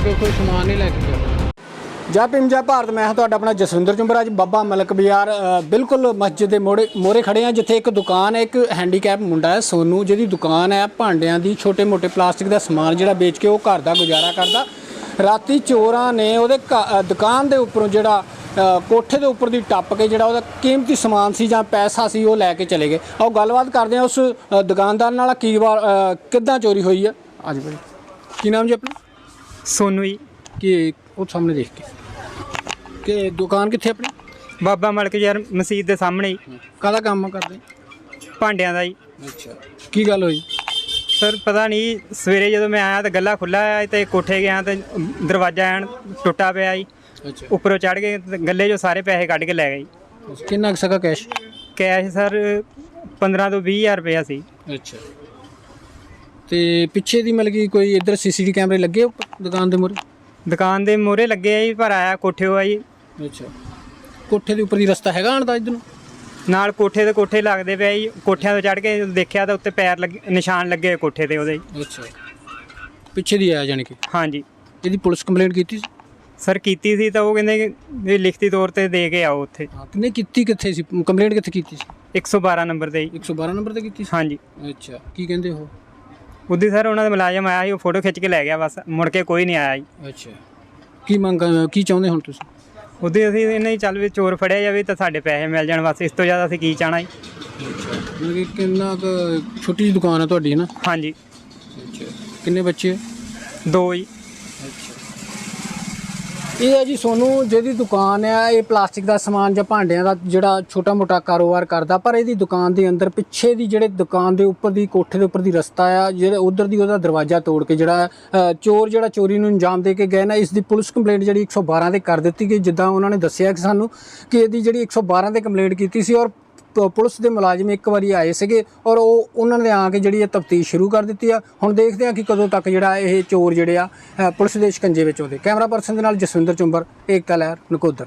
ਕੋਈ ਸਮਾਨ ਨਹੀਂ ਲੈ ਕੇ ਗਿਆ। ਜੈ ਭੀਮ ਜੈ ਭਾਰਤ ਮੈਂ ਹਾਂ ਤੁਹਾਡਾ ਆਪਣਾ ਜਸਵਿੰਦਰ ਚੁੰਬਰ ਅੱਜ ਬਾਬਾ ਮਲਕ ਬਾਜ਼ਾਰ ਅ, ਬਿਲਕੁਲ ਮਸਜਿਦ ਦੇ ਮੋੜੇ ਮੋਰੇ ਖੜੇ ਆ ਜਿੱਥੇ ਇੱਕ ਦੁਕਾਨ ਹੈ ਇੱਕ ਹੈਂਡੀਕੈਪ ਮੁੰਡਾ ਹੈ ਸੋਨੂ ਜਿਹਦੀ ਦੁਕਾਨ ਹੈ ਭਾਂਡਿਆਂ ਦੀ ਛੋਟੇ-ਮੋਟੇ ਪਲਾਸਟਿਕ ਦਾ ਸਮਾਨ ਜਿਹੜਾ ਵੇਚ ਕੇ ਉਹ ਘਰ ਦਾ ਗੁਜ਼ਾਰਾ ਕਰਦਾ। ਰਾਤੀ ਚੋਰਾਂ ਨੇ ਉਹਦੇ ਦੁਕਾਨ ਦੇ ਉੱਪਰੋਂ ਜਿਹੜਾ ਕੋਠੇ ਦੇ ਉੱਪਰ ਦੀ ਟੱਪ ਕੇ ਜਿਹੜਾ ਉਹਦਾ ਕੀਮਤੀ ਸਮਾਨ ਸੀ ਜਾਂ ਪੈਸਾ ਸੀ ਉਹ ਲੈ ਕੇ ਚਲੇ ਗਏ। ਆਓ ਗੱਲਬਾਤ ਕਰਦੇ ਹਾਂ ਉਸ ਦੁਕਾਨਦਾਰ ਨਾਲ ਕੀ ਵਾਰ ਕਿੱਦਾਂ ਚੋਰੀ ਹੋਈ ਹੈ? ਅੱਜ ਬਈ ਕੀ ਨਾਮ ਜੀ ਆਪਣਾ? ਸੋਨੂ ਜੀ। ਕਿ ਉਹ ਸਾਹਮਣੇ ਦੇਖ ਕੇ। ਕਿ ਦੁਕਾਨ ਕਿੱਥੇ ਆਪਣੀ? ਬਾਬਾ ਮਲਕ ਯਾਰ ਮਸਜਿਦ ਦੇ ਸਾਹਮਣੇ ਹੀ। ਕਾਹਦਾ ਕੰਮ ਕਰਦੇ? ਭਾਂਡਿਆਂ ਦਾ ਜੀ। ਅੱਛਾ। ਕੀ ਗੱਲ ਹੋਈ? ਸਰ ਪਤਾ ਨਹੀਂ ਸਵੇਰੇ ਜਦੋਂ ਮੈਂ ਆਇਆ ਤਾਂ ਗੱਲਾ ਖੁੱਲਾ ਆ ਤੇ ਕੋਠੇ ਗਿਆ ਤੇ ਦਰਵਾਜ਼ਾ ਐਨ ਟੁੱਟਾ ਪਿਆ ਜੀ। ਅੱਛਾ। ਉੱਪਰੋਂ ਚੜ ਤੇ ਗੱਲੇ 'ਚੋਂ ਸਾਰੇ ਪੈਸੇ ਕੱਢ ਕੇ ਲੈ ਗਏ ਜੀ। ਕਿੰਨਾ ਕੁ ਸਕਾ ਕੈਸ਼? ਕੈਸ਼ ਸਰ 15 ਤੋਂ 20000 ਰੁਪਇਆ ਸੀ। ਅੱਛਾ। ਤੇ ਪਿੱਛੇ ਦੀ ਮਤਲਬ ਕਿ ਕੋਈ ਇੱਧਰ ਸੀਸੀਟੀਵੀ ਕੈਮਰੇ ਲੱਗੇ ਉੱਪਰ ਦੁਕਾਨ ਦੇ ਮੂਹਰੇ? ਦੁਕਾਨ ਦੇ ਮੂਹਰੇ ਲੱਗੇ ਆ ਜੀ ਪਰ ਆਇਆ ਕੋਠੇ ਆ ਜੀ। ਅੱਛਾ। ਕੋਠੇ ਦੇ ਉੱਪਰ ਦੀ ਰਸਤਾ ਹੈਗਾ ਆਣ ਦਾ ਇੱਧਰ? ਨੂੰ ਨਾਲ ਕੋਠੇ ਦੇ ਕੋਠੇ ਲੱਗਦੇ ਪਏ ਜੀ ਕੋਠਿਆਂ ਤੋਂ ਚੜ ਕੇ ਦੇਖਿਆ ਤਾਂ ਉੱਤੇ ਪੈਰ ਲੱਗੇ ਨਿਸ਼ਾਨ ਲੱਗੇ ਹੋਏ ਕੋਠੇ ਤੇ ਉਹਦੇ। ਜੀ। ਅੱਛਾ। ਪਿੱਛੇ ਦੀ ਆਇਆ ਜਾਣੀ ਕਿ? ਹਾਂਜੀ। ਇਹਦੀ ਪੁਲਿਸ ਕੰਪਲੇਂਟ ਕੀਤੀ ਸੀ? ਸਰ ਕੀਤੀ ਸੀ ਤਾਂ ਉਹ ਕਹਿੰਦੇ ਕਿ ਵੀ ਲਿਖਤੀ ਤੌਰ ਤੇ ਦੇ ਕੇ ਆਓ ਉੱਥੇ। ਹਾਂ ਕਿੰਨੇ ਕੀਤੀ ਕਿੱਥੇ ਸੀ? ਕੰਪਲੇਂਟ ਕਿੱਥੇ ਕੀਤੀ ਸੀ? 112 ਨੰਬਰ ਤੇ ਜੀ। 112 ਨੰਬਰ ਤੇ ਕੀਤੀ ਸੀ? ਹਾਂਜੀ। ਅੱਛਾ। ਕੀ ਕਹਿੰਦੇ ਉਹ? ਉਦੀ ਸਰ ਉਹਨਾਂ ਦਾ ਮੁਲਾਜ਼ਮ ਆਇਆ ਸੀ ਉਹ ਫੋਟੋ ਖਿੱਚ ਕੇ ਲੈ ਗਿਆ ਬਸ ਮੁੜ ਕੇ ਕੋਈ ਨਹੀਂ ਆਇਆ ਜੀ। ਅੱਛਾ। ਕੀ ਮੰਗ ਕੀ ਚਾਹੁੰਦੇ ਹੁਣ ਤੁਸੀਂ? ਉਹਦੇ ਅਸੀਂ ਇਹਨਾਂ ਹੀ ਚੱਲ ਵੀ ਚੋਰ ਫੜਿਆ ਜਾਵੇ ਤਾਂ ਸਾਡੇ ਪੈਸੇ ਮਿਲ ਜਾਣ ਬਸ ਇਸ ਤੋਂ ਜ਼ਿਆਦਾ ਅਸੀਂ ਕੀ ਚਾਹਣਾ ਜੀ। ਮਤਲਬ ਕਿ ਕਿੰਨਾ ਕੁ ਛੋਟੀ ਜਿਹੀ ਦੁਕਾਨ ਹੈ ਤੁਹਾਡੀ ਨਾ? ਹਾਂਜੀ। ਅੱਛਾ। ਕਿੰਨੇ ਬੱਚੇ? ਦੋ ਜੀ। ਇਹ ਹੈ ਜੀ ਸੋਨੂੰ, ਜਿਹਦੀ ਦੁਕਾਨ ਆ, ਇਹ ਪਲਾਸਟਿਕ ਦਾ ਸਮਾਨ ਜਾਂ ਭਾਂਡਿਆਂ ਦਾ ਜਿਹੜਾ ਛੋਟਾ-ਮੋਟਾ ਕਾਰੋਬਾਰ ਕਰਦਾ, ਪਰ ਇਹਦੀ ਦੁਕਾਨ ਦੇ ਅੰਦਰ ਪਿੱਛੇ ਦੀ ਜਿਹੜੇ ਦੁਕਾਨ ਦੇ ਉੱਪਰ ਦੀ ਕੋਠੇ ਦੇ ਉੱਪਰ ਦੀ ਰਸਤਾ ਆ, ਜਿਹੜਾ ਉਧਰ ਦੀ ਉਹਦਾ ਦਰਵਾਜ਼ਾ ਤੋੜ ਕੇ ਜਿਹੜਾ ਚੋਰ ਜਿਹੜਾ ਚੋਰੀ ਨੂੰ ਅੰਜਾਮ ਦੇ ਕੇ ਗਏ ਨਾ, ਇਸ ਦੀ ਪੁਲਿਸ ਕੰਪਲੇਂਟ ਜਿਹੜੀ 112 ਦੇ ਕਰ ਦਿੱਤੀ ਗਈ, ਜਿੱਦਾਂ ਉਹਨਾਂ ਨੇ ਦੱਸਿਆ ਕਿ ਸਾਨੂੰ ਕਿ ਇਹਦੀ ਜਿਹੜੀ 112 ਦੇ ਕੰਪਲੇਂਟ ਕੀਤੀ ਸੀ ਔਰ ਪੁਲਿਸ ਦੇ ਮੁਲਾਜ਼ਮ ਇੱਕ ਵਾਰੀ ਆਏ ਸੀਗੇ ਔਰ ਉਹ ਉਹਨਾਂ ਨੇ ਆ ਕੇ ਜਿਹੜੀ ਇਹ ਤਫਤੀਸ਼ ਸ਼ੁਰੂ ਕਰ ਦਿੱਤੀ ਆ। ਹੁਣ ਦੇਖਦੇ ਆ ਕਿ ਕਦੋਂ ਤੱਕ ਜਿਹੜਾ ਇਹ ਚੋਰ ਜਿਹੜੇ ਆ ਪੁਲਿਸ ਦੇ ਸ਼ਿਕੰਜੇ ਵਿੱਚ ਆਉਂਦੇ। ਕੈਮਰਾ ਪਰਸਨ ਦੇ ਨਾਲ ਜਸਵਿੰਦਰ ਚੁੰਬਰ, ਏਕਤਾ ਲਹਿਰ, ਨਕੋਦਰ।